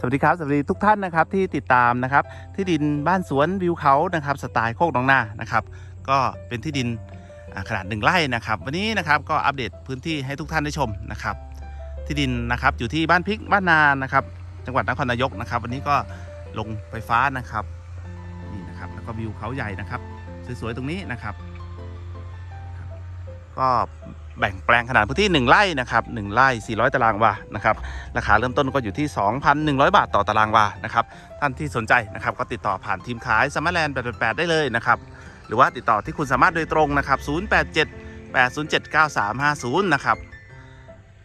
สวัสดีครับสวัสดีทุกท่านนะครับที่ติดตามนะครับที่ดินบ้านสวนวิวเขานะครับสไตล์โคกหนองนานะครับก็เป็นที่ดินขนาดหนึ่งไร่นะครับ วันนี้นะครับก็อัปเดตพื้นที่ให้ทุกท่านได้ชมนะครับ ที่ดินนะครับอยู่ที่บ้านพริกบ้านนานะครับ จังหวัดนครนายกนะครับ วันนี้ก็ลงไฟฟ้านะครับนี่นะครับแล้วก็วิวเขาใหญ่นะครับ สวยๆตรงนี้นะครับ ก็ แบ่งแปลงขนาดพื้นที่ 1ไร่นะครับ1ไร่ 400 ตารางวานะครับราคาเริ่มต้นก็อยู่ที่ 2,100 บาทต่อตารางวานะครับท่านที่สนใจนะครับก็ติดต่อผ่านทีมขายสมาร์แลนด์888ได้เลยนะครับหรือว่าติดต่อที่คุณสามารถโดยตรงนะครับ087 807 9350 นะครับ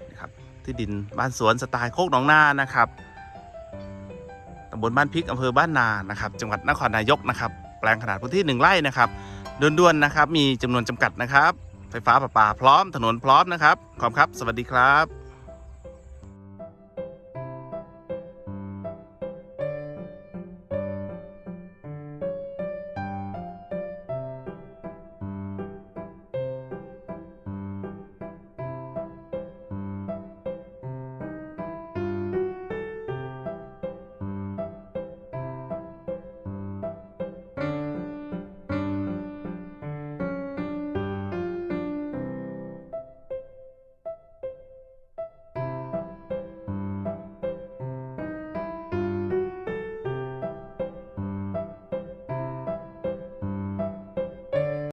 นี่ครับ ที่ดินบ้านสวนสไตล์โคกหนองนา นะครับตำบลบ้านพริกอำเภอบ้านนา นะครับ จังหวัดนครนายก นะครับ แปลงขนาดพื้นที่ 1 ไร่ นะครับด่วนๆ นะครับ มีจำนวนจำกัดนะครับ ไฟฟ้าประปาพร้อมถนนพร้อมนะครับขอบคุณครับ สวัสดีครับ